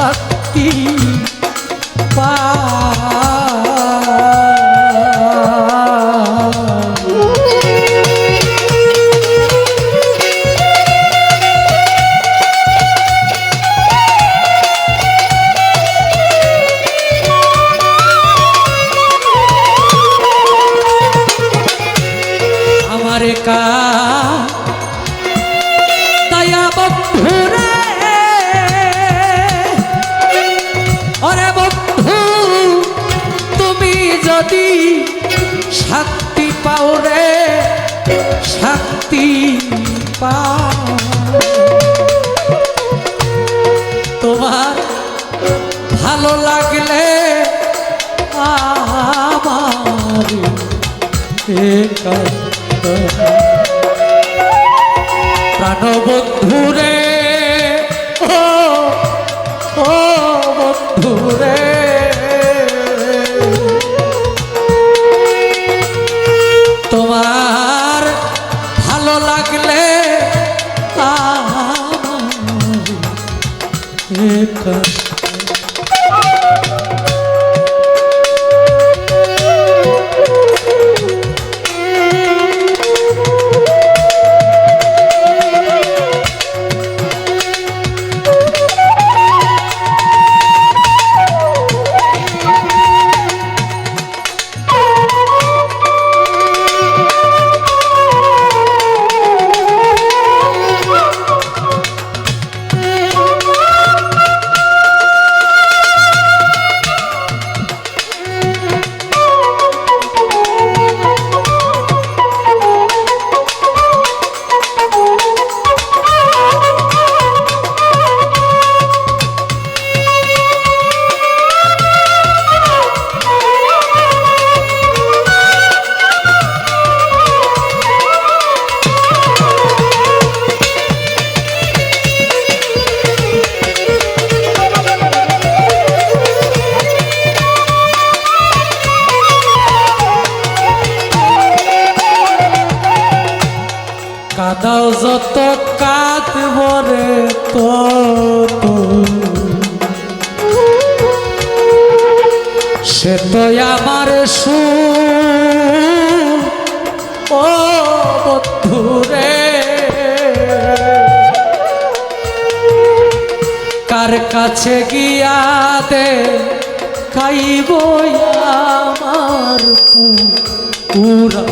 শক্তি আমার কা শক্তি পাও রে শক্তি পাও। তোমার ভালো লাগলে আমার প্রাণবন্ধুরে 가 কাদাও যত কাঁদব রে তত। সে তো আমার সু ও বন্ধু রে। কার কাছে গিয়া দে খাইব আমার পু- পুরা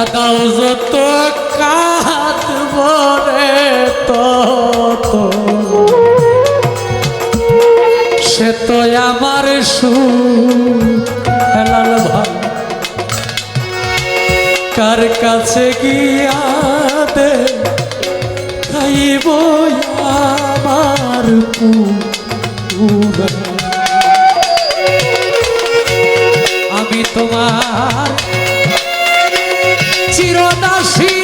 কাদাও যত কাঁদব রে তত। সে তো আমার সু হেলাল ভাই। কার কাছে গিয়া দে খাইব আমার পুরা আমি তোমার চিরদাসী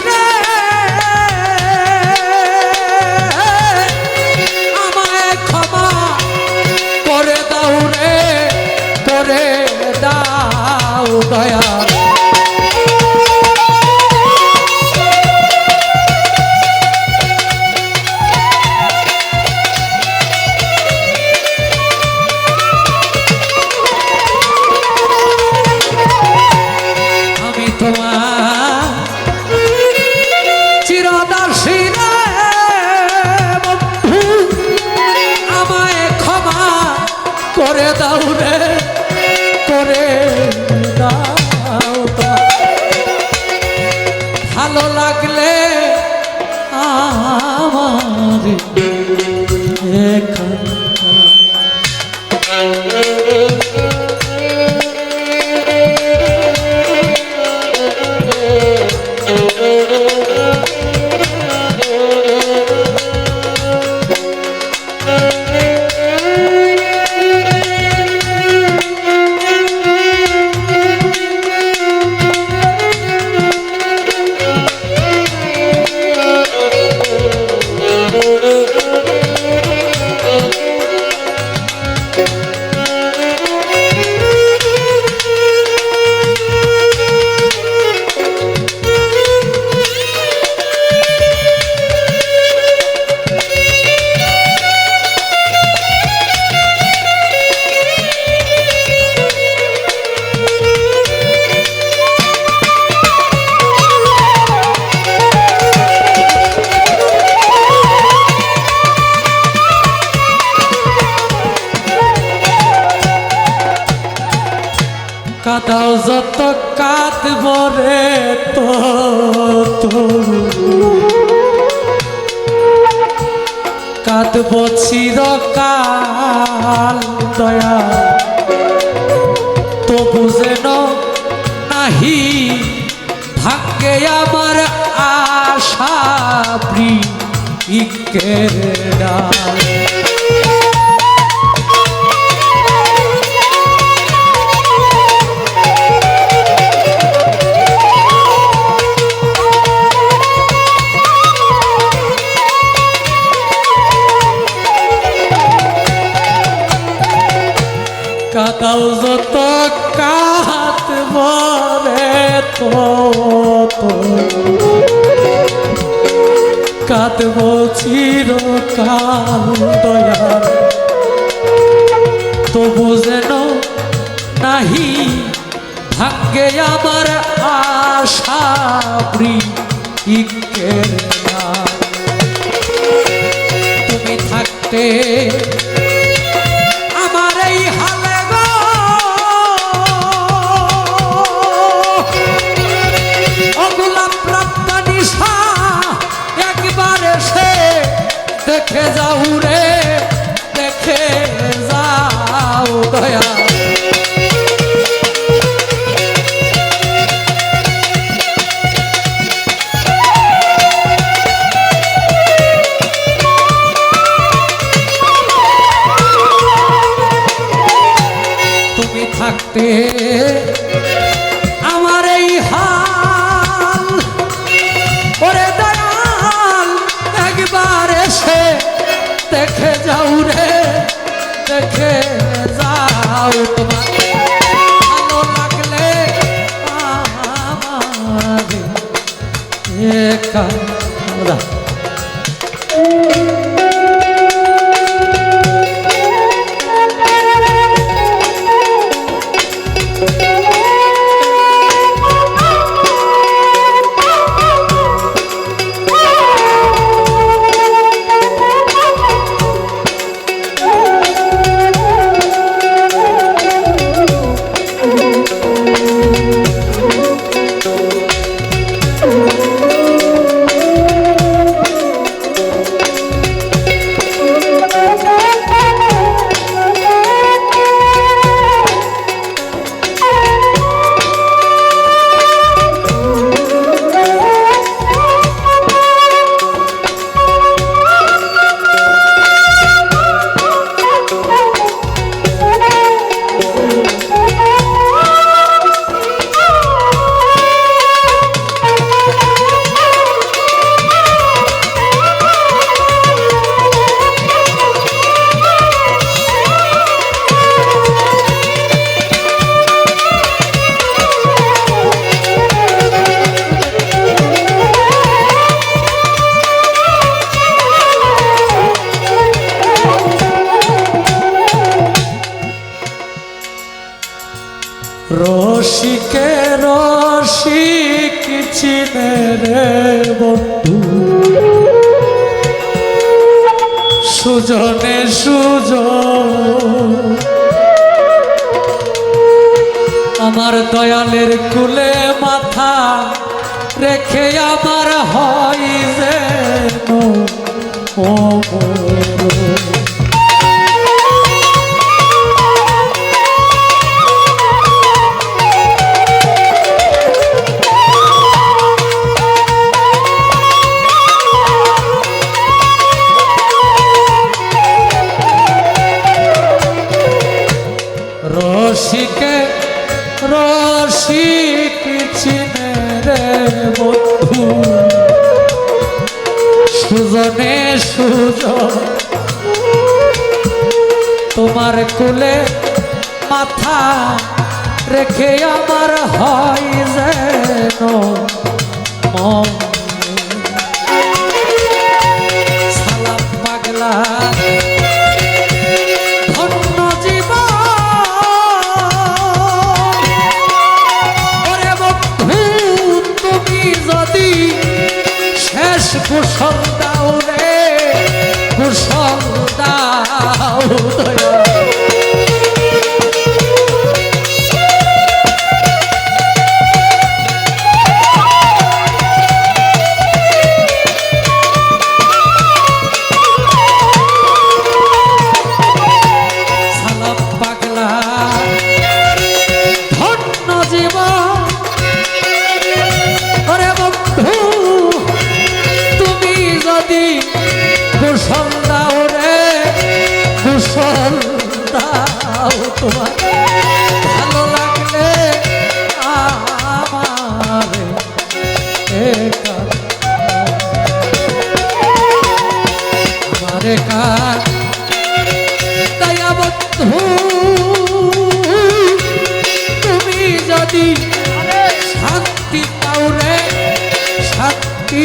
করে দাও রে করে দাও ভালো লাগলে আমার এখানটা কাদাও যত কাঁদব রে তো কাঁদব চিরকাল দয়া তো বুঝেন নাহি ভাগ্যে আমার আশা ইকের ডাল। কাদাও যত কাত তো কাঁদব চিরকাল দয়াল। তবু যেন নাহি ভাগ্যে আমার আশা তুমি থাকতে ከዛውረ দেখে যাও তোমার ভালো লাগলে একা। দাদা রসিকে রসিক চিনে রে বন্ধু। সুজনে সুজ আমার দয়ালের কুলে মাথা রেখে আমার হয় যেন ও রসিকে, রসিক চিনে রে বন্ধু। সুজনে সুজ তোমার কুলে মাথা রেখে আমার হয় যেন মন। ভালো লাগলে আমার আমার কাজ দয়া তুমি যদি শান্তি পাও রে শান্তি